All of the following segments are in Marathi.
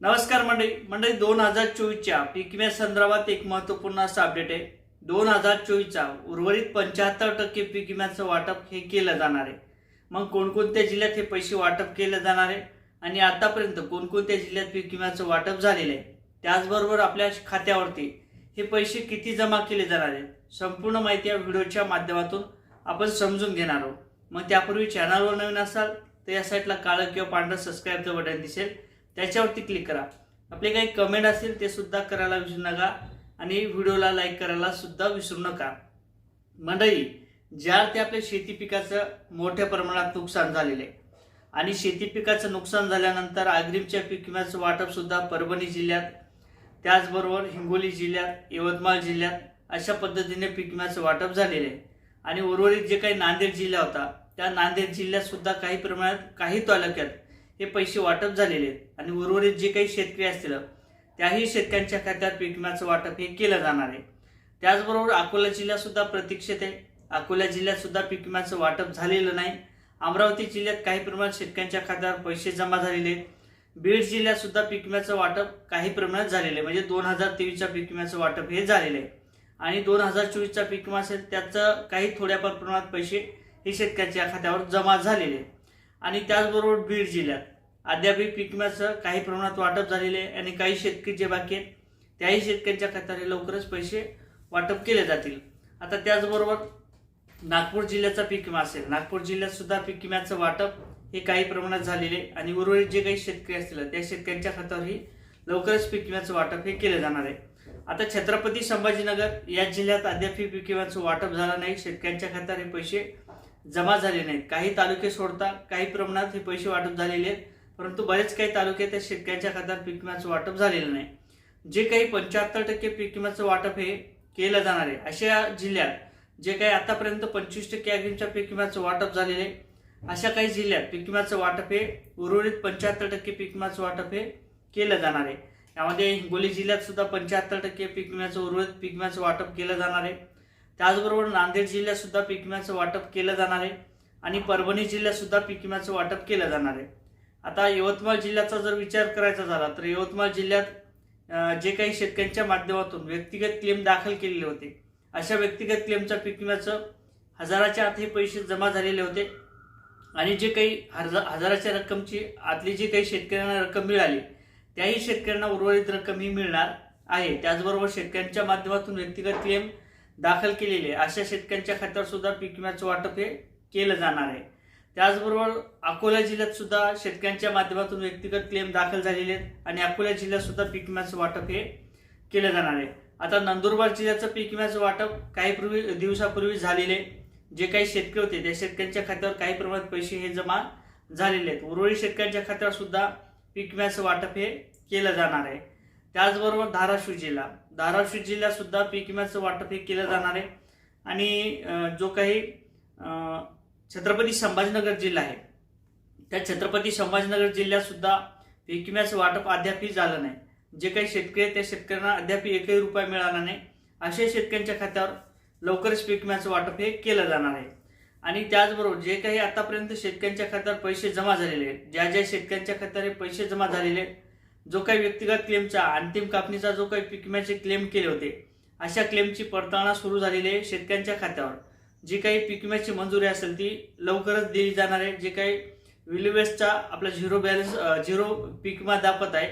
नमस्कार मंडळी. मंडळी दोन हजार चोवीसच्या पीक विम्या संदर्भात एक महत्त्वपूर्ण असं अपडेट आहे. दोन हजार चोवीसचा उर्वरित पंच्याहत्तर टक्के पीक विम्याचं वाटप हे केलं जाणार आहे. मग कोणकोणत्या जिल्ह्यात हे पैसे वाटप केलं जाणार आहे? आणि आतापर्यंत कोणकोणत्या जिल्ह्यात पीक विम्याचं वाटप झालेलं आहे? त्याचबरोबर आपल्या खात्यावरती हे पैसे किती जमा केले जाणार आहेत? संपूर्ण माहिती या व्हिडिओच्या माध्यमातून आपण समजून घेणार आहोत. मग त्यापूर्वी चॅनलवर नवीन असाल तर या साईटला काळं किंवा पांढरं सबस्क्राईबचं बटन दिसेल. त्याच्यावरती क्लिक करा. आपले काही कमेंट असतील ते सुद्धा करायला विसरू नका आणि व्हिडिओला लाईक करायला सुद्धा विसरू नका. मंडळी ज्या ते आपल्या शेती पिकाचं मोठ्या प्रमाणात नुकसान झालेलं आहे आणि शेती पिकाचं नुकसान झाल्यानंतर आग्रीमच्या पीक विम्याचं वाटप सुद्धा परभणी जिल्ह्यात त्याचबरोबर हिंगोली जिल्ह्यात यवतमाळ जिल्ह्यात अशा पद्धतीने पीक विम्याचं वाटप झालेलं आहे. आणि उर्वरित जे काही नांदेड जिल्हा होता त्या नांदेड जिल्ह्यात सुद्धा काही प्रमाणात काही तालुक्यात हे पैसे वाटप झालेले आहेत. आणि उर्वरित जे काही शेतकरी असतील त्याही शेतकऱ्यांच्या खात्यात पीक विम्याचं वाटप हे केलं जाणार आहे. त्याचबरोबर अकोला जिल्ह्यातसुद्धा प्रतीक्षेत आहे. अकोला जिल्ह्यातसुद्धा पीक विम्याचं वाटप झालेलं नाही. अमरावती जिल्ह्यात काही प्रमाणात शेतकऱ्यांच्या खात्यावर पैसे जमा झालेले आहेत. बीड जिल्ह्यातसुद्धा पीक विम्याचं वाटप काही प्रमाणात झालेलं आहे. म्हणजे दोन हजार तेवीसच्या पीक विम्याचं वाटप हे झालेलं आहे. आणि दोन हजार चोवीसचा पीक विमा असेल त्याचं काही थोड्याफार प्रमाणात पैसे हे शेतकऱ्याच्या खात्यावर जमा झालेले आहेत. आणि त्याचबरोबर बीड जिल्ह्यात. अद्यापही पीक विम्याचं काही प्रमाणात वाटप झालेले आहे आणि काही शेतकरी जे बाकी आहेत त्याही शेतकऱ्यांच्या खात्याने लवकरच पैसे वाटप केले जातील. आता त्याचबरोबर नागपूर जिल्ह्याचा पीक विमा असेल. नागपूर जिल्ह्यात सुद्धा पीक विम्याचं वाटप हे काही प्रमाणात झालेले आहे आणि उर्वरित जे काही शेतकरी असतील त्या शेतकऱ्यांच्या खात्यावरही लवकरच पीक विम्याचं वाटप हे केलं जाणार आहे. आता छत्रपती संभाजीनगर या जिल्ह्यात अद्यापही पीक विम्याचं वाटप झालं नाही. शेतकऱ्यांच्या खात्यावर हे पैसे जमा झाले नाहीत. काही तालुके सोडता काही प्रमाणात हे पैसे वाटप झालेले आहेत परंतु बरेच काही तालुके त्या शेतकऱ्यांच्या खात्यात पीक विम्याचं वाटप झालेलं नाही. जे काही पंच्याहत्तर टक्के पीक विम्याचं वाटप हे केलं जाणार आहे. अशा जिल्ह्यात जे काही आतापर्यंत पंचवीस टक्के अग्रिमच्या पीक विम्याचं वाटप झालेले आहे अशा काही जिल्ह्यात पीक विम्याचं वाटप हे उर्वरित पंच्याहत्तर टक्के पीक विम्याचं वाटप हे केलं जाणार आहे. यामध्ये हिंगोली जिल्ह्यात सुद्धा पंच्याहत्तर टक्के पीक विम्याचं उर्वरित पीक विम्याचं वाटप केलं जाणार आहे. त्याचबरोबर नांदेड जिल्ह्यात सुद्धा पीक विम्याचं वाटप केलं जाणार आहे आणि परभणी जिल्ह्यात सुद्धा पीक विम्याचं वाटप केलं जाणार आहे. आता यवतमाळ जिल्ह्याचा जर विचार करायचा झाला तर यवतमाळ जिल्ह्यात जे काही शेतकऱ्यांच्या माध्यमातून व्यक्तिगत क्लेम दाखल केलेले होते अशा व्यक्तिगत क्लेमच्या पीक विम्याचं हजाराच्या आत हे पैसे जमा झालेले होते. आणि जे काही हजार हजाराच्या रक्कमची आतली जी काही शेतकऱ्यांना रक्कम मिळाली त्याही शेतकऱ्यांना उर्वरित रक्कम ही मिळणार आहे. त्याचबरोबर शेतकऱ्यांच्या माध्यमातून व्यक्तिगत क्लेम दाखल केलेले अशा शेतकऱ्यांच्या खात्यावर सुद्धा पीक विम्याचं वाटप हे केलं जाणार आहे. त्याचबरोबर अकोला जिल्ह्यात सुद्धा शेतकऱ्यांच्या माध्यमातून व्यक्तिगत क्लेम दाखल झालेले आहेत आणि अकोला जिल्ह्यात सुद्धा पीक विम्याचं वाटप हे केलं जाणार आहे. आता नंदुरबार जिल्ह्याचं पीक विम्याचं वाटप काही पूर्वी दिवसापूर्वी झालेले जे काही शेतकरी होते त्या शेतकऱ्यांच्या खात्यावर काही प्रमाणात पैसे हे जमा झालेले आहेत. उर्वरित शेतकऱ्यांच्या खात्यावर सुद्धा पीक विम्याचं वाटप हे केलं जाणार आहे. त्याचबरोबर धाराशिव जिल्हा. धाराशिव जिल्ह्यात सुद्धा पीक विम्याचं वाटप हे केलं जाणार आहे. आणि जो काही छत्रपती संभाजीनगर जिल्हा आहे त्या छत्रपती संभाजीनगर जिल्ह्यात सुद्धा पीक विम्याचं वाटप अद्यापही झालं नाही. जे काही शेतकरी आहेत त्या शेतकऱ्यांना अद्यापही एकही रुपया मिळाला नाही. अशा शेतकऱ्यांच्या खात्यावर लवकरच पीक विम्याचं वाटप हे केलं जाणार आहे. आणि त्याचबरोबर जे काही आतापर्यंत शेतकऱ्यांच्या खात्यावर पैसे जमा झालेले आहेत ज्या ज्या शेतकऱ्यांच्या खात्यावर हे पैसे जमा झालेले आहेत जो काही व्यक्तिगत क्लेमचा अंतिम कापणीचा जो काही पीक विम्याचे क्लेम केले होते अशा क्लेमची पडताळणा सुरू झालेली आहे शेतकऱ्यांच्या खात्यावर. जी काही पीक विम्याची मंजुरी असेल ती लवकरच दिली जाणार आहे. जे काही विलिवेस्टचा आपला झिरो बॅलन्स झिरो पीक विमा दापत आहे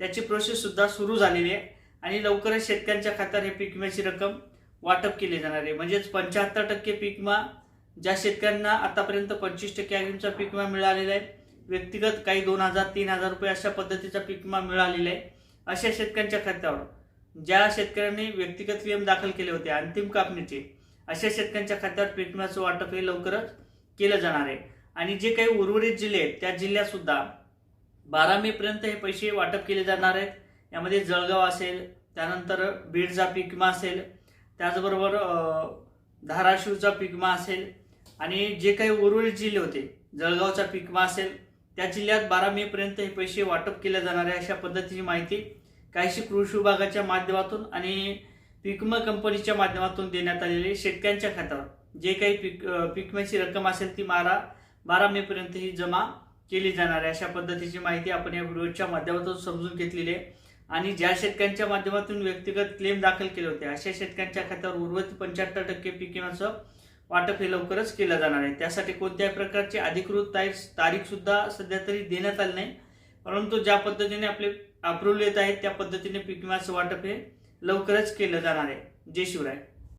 त्याची प्रोसेस सुद्धा सुरू झालेली आहे आणि लवकरच शेतकऱ्यांच्या खात्यावर हे पीक विम्याची रक्कम वाटप केली जाणार आहे. म्हणजेच पंच्याहत्तर टक्के पीक विमा ज्या शेतकऱ्यांना आतापर्यंत पंचवीस टक्के अग्रिमचा पीक विमा मिळालेला आहे व्यक्तिगत काही दोन हजार तीन हजार रुपये अशा पद्धतीचा पीक विमा मिळालेला आहे अशा शेतकऱ्यांच्या खात्यावर. ज्या शेतकऱ्यांनी व्यक्तिगत क्लेम दाखल केले होते अंतिम कापणीचे अशा शेतकऱ्यांच्या खात्यावर पीक विम्याचं वाटप हे लवकरच केलं जाणार आहे. आणि जे काही उर्वरित जिल्हे आहेत त्या जिल्ह्यातसुद्धा बारा मे पर्यंत हे पैसे वाटप केले जाणार आहेत. यामध्ये जळगाव असेल त्यानंतर बीडचा पीक विमा असेल त्याचबरोबर धाराशिवचा पीक विमा असेल आणि जे काही उर्वरित जिल्हे होते जळगावचा पीक विमा असेल त्या जिल्ह्यात बारा मे पर्यंत हे पैसे वाटप केले जाणार आहे अशा पद्धतीची माहिती काहीशी कृषी विभागाच्या माध्यमातून आणि पिकमा कंपनीच्या माध्यमातून देण्यात आलेले शेतकऱ्यांच्या खात्यावर. जे काही पिक पिकम्याची रक्कम असेल ती मारा बारा मे पर्यंत ही जमा केली जाणार आहे अशा पद्धतीची माहिती आपण या व्हिडिओच्या माध्यमातून समजून घेतलेली आहे. आणि ज्या शेतकऱ्यांच्या माध्यमातून व्यक्तिगत क्लेम दाखल केले होते अशा शेतकऱ्यांच्या खात्यावर उर्वरित पंच्याहत्तर टक्के पीक विम्याचं वाटप हे लवकरच केलं जाणार आहे. त्यासाठी कोणत्याही प्रकारची अधिकृत तारीख तारीख सुद्धा सध्या तरी देण्यात आली नाही. परंतु ज्या पद्धतीने आपले अप्रुव्हल येत आहेत त्या पद्धतीने पीक विम्याचं वाटप हे लवकरच केलं जाणार आहे. जय शिवराय.